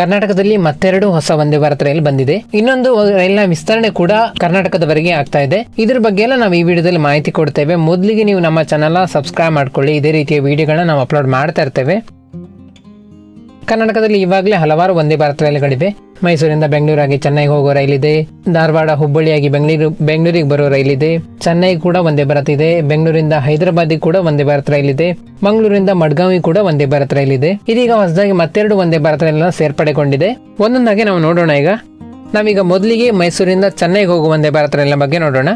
ಕರ್ನಾಟಕದಲ್ಲಿ ಮತ್ತೆರಡು ಹೊಸ ವಂದೇ ಭಾರತ್ ರೈಲು ಬಂದಿದೆ. ಇನ್ನೊಂದು ರೈಲಿನ ವಿಸ್ತರಣೆ ಕೂಡ ಕರ್ನಾಟಕದವರೆಗೆ ಆಗ್ತಾ ಇದೆ. ಇದ್ರ ಬಗ್ಗೆ ಎಲ್ಲ ನಾವು ಈ ವಿಡಿಯೋದಲ್ಲಿ ಮಾಹಿತಿ ಕೊಡ್ತೇವೆ. ಮೊದಲಿಗೆ ನೀವು ನಮ್ಮ ಚಾನಲ್ ಸಬ್ಸ್ಕ್ರೈಬ್ ಮಾಡ್ಕೊಳ್ಳಿ. ಇದೇ ರೀತಿಯ ವಿಡಿಯೋಗಳನ್ನ ನಾವು ಅಪ್ಲೋಡ್ ಮಾಡ್ತಾ ಇರ್ತೇವೆ. ಕರ್ನಾಟಕದಲ್ಲಿ ಇವಾಗಲೇ ಹಲವಾರು ಒಂದೇ ಭಾರತ ರೈಲುಗಳಿವೆ. ಮೈಸೂರಿಂದ ಬೆಂಗಳೂರಾಗಿ ಚೆನ್ನೈಗೆ ಹೋಗೋ ರೈಲಿದೆ. ಧಾರವಾಡ, ಹುಬ್ಬಳ್ಳಿಯಾಗಿ ಬೆಂಗಳೂರು, ಬೆಂಗಳೂರಿಗೆ ಬರೋ ರೈಲಿದೆ. ಚೆನ್ನೈ ಕೂಡ ಒಂದೇ ಭಾರತ ಇದೆ. ಬೆಂಗಳೂರಿಂದ ಹೈದರಾಬಾದಿಗೆ ಕೂಡ ಒಂದೇ ಭಾರತ ರೈಲಿದೆ. ಮಂಗಳೂರಿಂದ ಮಡ್ಗಾವಿ ಕೂಡ ಒಂದೇ ಭಾರತ ರೈಲಿದೆ. ಇದೀಗ ಹೊಸದಾಗಿ ಮತ್ತೆರಡು ಒಂದೇ ಭಾರತ ರೈಲನ್ನ ಸೇರ್ಪಡೆಗೊಂಡಿದೆ. ಒಂದೊಂದಾಗಿ ನಾವು ನೋಡೋಣ ಈಗ. ನಾವೀಗ ಮೊದಲಿಗೆ ಮೈಸೂರಿಂದ ಚೆನ್ನೈಗೆ ಹೋಗುವ ಒಂದೇ ಭಾರತ ರೈಲಿನ ಬಗ್ಗೆ ನೋಡೋಣ.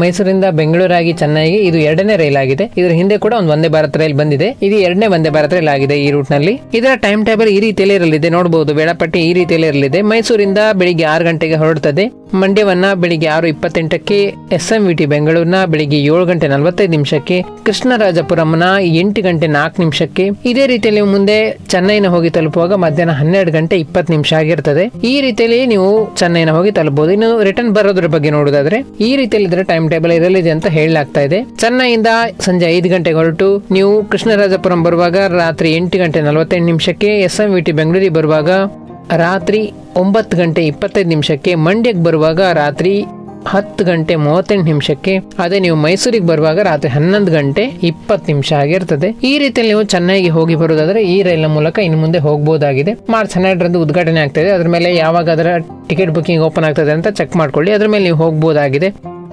ಮೈಸೂರಿಂದ ಬೆಂಗಳೂರಾಗಿ ಚೆನ್ನೈಗೆ ಇದು ಎರಡನೇ ರೈಲ್ ಆಗಿದೆ. ಇದರ ಹಿಂದೆ ಕೂಡ ಒಂದು ವಂದೇ ಭಾರತ್ ರೈಲ್ ಬಂದಿದೆ. ಇದು ಎರಡನೇ ವಂದೇ ಭಾರತ್ ರೈಲ್ ಆಗಿದೆ ಈ ರೂಟ್ನಲ್ಲಿ ಇದರ ಟೈಮ್ ಟೇಬಲ್ ಈ ರೀತಿಯಲ್ಲಿ ಇರಲಿದೆ. ನೋಡಬಹುದು ವೇಳಾಪಟ್ಟಿ ಈ ರೀತಿಯಲ್ಲಿ ಇರಲಿದೆ. ಮೈಸೂರಿಂದ ಬೆಳಿಗ್ಗೆ ಆರು ಗಂಟೆಗೆ ಹೊರಡುತ್ತದೆ ಮಂಡ್ಯವನ್ನ ಬೆಳಿಗ್ಗೆ ಆರು ಇಪ್ಪತ್ತೆಂಟಕ್ಕೆ ಎಸ್ ಎಂ ವಿ ಟಿ ಬೆಂಗಳೂರಿನ ಬೆಳಿಗ್ಗೆ ಏಳು ಗಂಟೆ ನಲವತ್ತೈದು ನಿಮಿಷಕ್ಕೆ ಕೃಷ್ಣರಾಜಪುರಂನ ಎಂಟು ಗಂಟೆ ನಾಲ್ಕು ನಿಮಿಷಕ್ಕೆ. ಇದೇ ರೀತಿಯಲ್ಲಿ ಮುಂದೆ ಚೆನ್ನೈನ ಹೋಗಿ ತಲುಪುವಾಗ ಮಧ್ಯಾಹ್ನ ಹನ್ನೆರಡು ಗಂಟೆ ಇಪ್ಪತ್ತು ನಿಮಿಷ ಆಗಿರ್ತದೆ. ಈ ರೀತಿಯಲ್ಲಿ ನೀವು ಚೆನ್ನೈನ ಹೋಗಿ ತಲುಪಬಹುದು. ಇನ್ನು ರಿಟರ್ನ್ ಬರೋದ್ರ ಬಗ್ಗೆ ನೋಡೋದಾದ್ರೆ, ಈ ರೀತಿಯಲ್ಲಿ ಇದ್ರೆ ಟೈಮ್ ಟೇಬಲ್ ಇರಲಿದೆ ಅಂತ ಹೇಳಲಾಗ್ತಾ ಇದೆ. ಚೆನ್ನೈಯಿಂದ ಸಂಜೆ ಐದು ಗಂಟೆಗೆ ಹೊರಟು ನೀವು ಕೃಷ್ಣರಾಜಪುರಂ ಬರುವಾಗ ರಾತ್ರಿ ಎಂಟು ಗಂಟೆ ನಲವತ್ತೆಂಟು ನಿಮಿಷಕ್ಕೆ ಎಸ್ ಎಂ ವಿ ಟಿ ಬೆಂಗಳೂರಿಗೆ ಬರುವಾಗ ರಾತ್ರಿ ಒಂಬತ್ತು ಗಂಟೆ ಇಪ್ಪತ್ತೈದು ನಿಮಿಷಕ್ಕೆ ಮಂಡ್ಯಕ್ಕೆ ಬರುವಾಗ ರಾತ್ರಿ ಹತ್ತು ಗಂಟೆ ಮೂವತ್ತೆಂಟು ನಿಮಿಷಕ್ಕೆ, ಅದೇ ನೀವು ಮೈಸೂರಿಗೆ ಬರುವಾಗ ರಾತ್ರಿ ಹನ್ನೊಂದು ಗಂಟೆ ಇಪ್ಪತ್ತು ನಿಮಿಷ ಆಗಿರ್ತದೆ ಈ ರೀತಿಯಲ್ಲಿ ನೀವು ಚೆನ್ನೈಗೆ ಹೋಗಿ ಬರೋದಾದ್ರೆ ಈ ರೈಲಿನ ಮೂಲಕ ಇನ್ನು ಮುಂದೆ ಹೋಗಬಹುದಾಗಿದೆ ಮಾರ್ಚ್ ಹನ್ನೆರಡರಂದು ಉದ್ಘಾಟನೆ ಆಗ್ತದೆ ಅದ್ರ ಮೇಲೆ ಯಾವಾಗ ಅದರ ಟಿಕೆಟ್ ಬುಕ್ಕಿಂಗ್ ಓಪನ್ ಆಗ್ತದೆ ಅಂತ ಚೆಕ್ ಮಾಡ್ಕೊಳ್ಳಿ. ಅದ್ರ ಮೇಲೆ ನೀವು ಹೋಗಬಹುದಾಗಿದೆ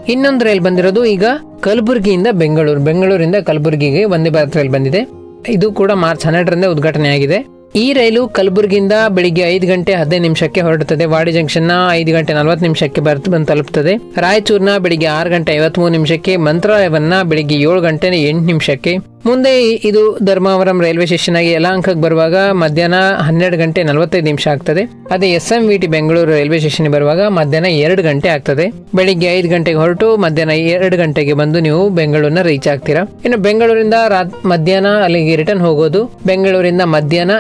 ಇನ್ನೊಂದು ರೈಲ್ ಬಂದಿರೋದು ಈಗ ಕಲಬುರಗಿಯಿಂದ ಬೆಂಗಳೂರು. ಬೆಂಗಳೂರಿಂದ ಕಲಬುರಗಿಗೆ ಒಂದೇ ಭಾರತ್ ರೈಲ್ ಬಂದಿದೆ. ಇದು ಕೂಡ ಮಾರ್ಚ್ ಹನ್ನೆರಡರಿಂದ ಉದ್ಘಾಟನೆ ಆಗಿದೆ. ಈ ರೈಲು ಕಲಬುರಗಿಯಿಂದ ಬೆಳಿಗ್ಗೆ ಐದು ಗಂಟೆ ಹದಿನೈದು ನಿಮಿಷಕ್ಕೆ ಹೊರಡುತ್ತದೆ. ವಾಡಿ ಜಂಕ್ಷನ್ನ ಐದು ಗಂಟೆ ನಲವತ್ತು ನಿಮಿಷಕ್ಕೆ ಬರ್ತು ಬಂದು ತಲುಪುತ್ತದೆ ರಾಯಚೂರ್ನ ಬೆಳಿಗ್ಗೆ ಆರು ಗಂಟೆ ಐವತ್ಮೂರು ನಿಮಿಷಕ್ಕೆ, ಮಂತ್ರಾಲಯವನ್ನ ಬೆಳಿಗ್ಗೆ ಏಳು ಗಂಟೆ ಎಂಟು ನಿಮಿಷಕ್ಕೆ ಮುಂದೆ ಇದು ಧರ್ಮಾವರಂ ರೈಲ್ವೆ ಸ್ಟೇಷನ್ ಆಗಿ ಯಲಹಂಕಕ್ಕೆ ಬರುವಾಗ ಮಧ್ಯಾಹ್ನ ಹನ್ನೆರಡು ಗಂಟೆ ನಲವತ್ತೈದು ನಿಮಿಷ ಆಗ್ತದೆ. ಅದೇ S M V T Bengaluru railway station ಬರುವಾಗ ಮಧ್ಯಾಹ್ನ ಎರಡು ಗಂಟೆ ಆಗ್ತದೆ. ಬೆಳಿಗ್ಗೆ ಐದು ಗಂಟೆಗೆ ಹೊರಟು ಮಧ್ಯಾಹ್ನ ಎರಡು ಗಂಟೆಗೆ ಬಂದು ನೀವು ಬೆಂಗಳೂರಿನ ರೀಚ್ ಆಗ್ತೀರಾ. ಇನ್ನು ಬೆಂಗಳೂರಿಂದ ಮಧ್ಯಾಹ್ನ ಅಲ್ಲಿಗೆ ರಿಟರ್ನ್ ಹೋಗೋದು ಬೆಂಗಳೂರಿಂದ ಮಧ್ಯಾಹ್ನ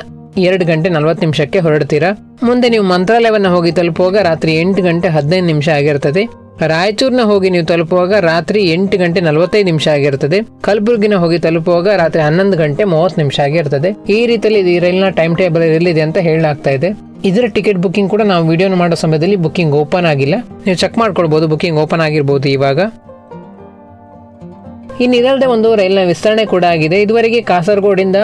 ಎರಡು ಗಂಟೆ ನಲವತ್ತು ನಿಮಿಷಕ್ಕೆ ಹೊರಡ್ತೀರಾ. ಮುಂದೆ ನೀವು ಮಂತ್ರಾಲಯವನ್ನು ಹೋಗಿ ತಲುಪುವಾಗ ರಾತ್ರಿ ಎಂಟು ಗಂಟೆ ಹದಿನೈದು ನಿಮಿಷ ಆಗಿರ್ತದೆ. ರಾಯಚೂರ್ನ ಹೋಗಿ ನೀವು ತಲುಪುವಾಗ ರಾತ್ರಿ ಎಂಟು ಗಂಟೆ ನಲವತ್ತೈದು ನಿಮಿಷ ಆಗಿರ್ತದೆ. ಕಲಬುರಗಿನ ಹೋಗಿ ತಲುಪುವಾಗ ರಾತ್ರಿ ಹನ್ನೊಂದು ಗಂಟೆ ಮೂವತ್ತು ನಿಮಿಷ ಆಗಿರ್ತದೆ. ಈ ರೀತಿಯಲ್ಲಿ ಈ ರೈಲ್ನ ಟೈಮ್ ಟೇಬಲ್ ಇರಲಿದೆ ಅಂತ ಹೇಳಲಾಗ್ತಾ ಇದೆ. ಇದರ ಟಿಕೆಟ್ ಬುಕ್ಕಿಂಗ್ ಕೂಡ ನಾವು ವಿಡಿಯೋನ ಮಾಡೋ ಸಮಯದಲ್ಲಿ ಬುಕಿಂಗ್ ಓಪನ್ ಆಗಿಲ್ಲ. ನೀವು ಚೆಕ್ ಮಾಡ್ಕೊಳ್ಬಹುದು ಬುಕಿಂಗ್ ಓಪನ್ ಆಗಿರ್ಬೋದು ಇವಾಗ. ಇನ್ನು ಇದಲ್ಲದೆ ಒಂದು ರೈಲ್ನ ವಿಸ್ತರಣೆ ಕೂಡ ಆಗಿದೆ. ಇದುವರೆಗೆ ಕಾಸರಗೋಡಿಂದ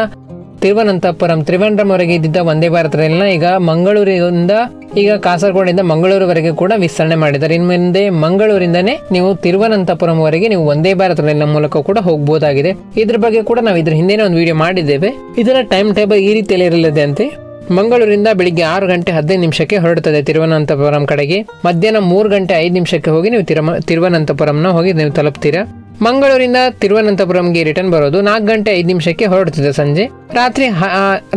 ತಿರುವನಂತಪುರಂ ತ್ರಿವೆಂಡ್ರಂವರೆಗೆ ಇದ್ದಿದ್ದ ವಂದೇ ಭಾರತ್ ರೈಲ್ನ ಈಗ ಮಂಗಳೂರಿಂದ ಈಗ ಕಾಸರಗೋಡಿಂದ ಮಂಗಳೂರುವರೆಗೆ ಕೂಡ ವಿಸ್ತರಣೆ ಮಾಡಿದ್ದಾರೆ. ಇನ್ನು ಮುಂದೆ ಮಂಗಳೂರಿಂದನೇ ನೀವು ತಿರುವನಂತಪುರಂವರೆಗೆ ನೀವು ಒಂದೇ ಭಾರತ್ ರೈಲ್ನ ಮೂಲಕ ಕೂಡ ಹೋಗಬಹುದಾಗಿದೆ ಇದ್ರ ಬಗ್ಗೆ ಕೂಡ ನಾವು ಇದ್ರ ಹಿಂದೆನೇ ಒಂದು ವಿಡಿಯೋ ಮಾಡಿದ್ದೇವೆ. ಇದರ ಟೈಮ್ ಟೇಬಲ್ ಈ ರೀತಿಯಲ್ಲಿ ಇರಲಿದೆ ಅಂತೆ. ಮಂಗಳೂರಿಂದ ಬೆಳಿಗ್ಗೆ ಆರು ಗಂಟೆ ಹದಿನೈದು ನಿಮಿಷಕ್ಕೆ ಹೊರಡುತ್ತದೆ ತಿರುವನಂತಪುರಂ ಕಡೆಗೆ. ಮಧ್ಯಾಹ್ನ ಮೂರು ಗಂಟೆ ಐದು ನಿಮಿಷಕ್ಕೆ ಹೋಗಿ ನೀವು ತಿರುಮ ತಿರುವನಂತಪುರಂನ ಹೋಗಿ ನೀವು ತಲುಪ್ತೀರಾ? ಮಂಗಳೂರಿಂದ ತಿರುವನಂತಪುರಂಗೆ ರಿಟರ್ನ್ ಬರೋದು ನಾಲ್ಕು ಗಂಟೆ ಐದು ನಿಮಿಷಕ್ಕೆ ಹೊರಡ್ತಿದೆ ಸಂಜೆ. ರಾತ್ರಿ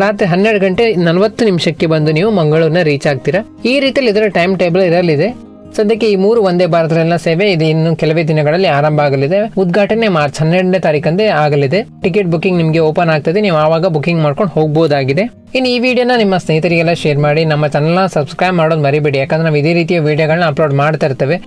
ರಾತ್ರಿ ಹನ್ನೆರಡು ಗಂಟೆ ನಲವತ್ತು ನಿಮಿಷಕ್ಕೆ ಬಂದು ನೀವು ಮಂಗಳೂರಿನ ರೀಚ್ ಆಗ್ತೀರಾ. ಈ ರೀತಿಯಲ್ಲಿ ಇದರ ಟೈಮ್ ಟೇಬಲ್ ಇರಲಿದೆ. ಸದ್ಯಕ್ಕೆ ಈ ಮೂರು ಒಂದೇ ಭಾರತ ಸೇವೆ, ಇದು ಇನ್ನು ಕೆಲವೇ ದಿನಗಳಲ್ಲಿ ಆರಂಭ ಆಗಲಿದೆ. ಉದ್ಘಾಟನೆ ಮಾರ್ಚ್ ಹನ್ನೆರಡನೇ ತಾರೀಕಂದೇ ಆಗಲಿದೆ. ಟಿಕೆಟ್ ಬುಕಿಂಗ್ ನಿಮಗೆ ಓಪನ್ ಆಗ್ತದೆ, ನೀವು ಆವಾಗ ಬುಕಿಂಗ್ ಮಾಡ್ಕೊಂಡು ಹೋಗ್ಬೋದಾಗಿದೆ. ಇನ್ನು ಈ ವಿಡಿಯೋನ ನಿಮ್ಮ ಸ್ನೇಹಿತರಿಗೆಲ್ಲ ಶೇರ್ ಮಾಡಿ, ನಮ್ಮ ಚಾನಲ್ನ ಸಬ್ಸ್ಕ್ರೈಬ್ ಮಾಡೋದು ಮರಿಬೇಡಿ. ಯಾಕಂದ್ರೆ ನಾವು ಇದೇ ರೀತಿಯ ವಿಡಿಯೋಗಳನ್ನ ಅಪ್ಲೋಡ್ ಮಾಡ್ತಾ ಇರ್ತೇವೆ.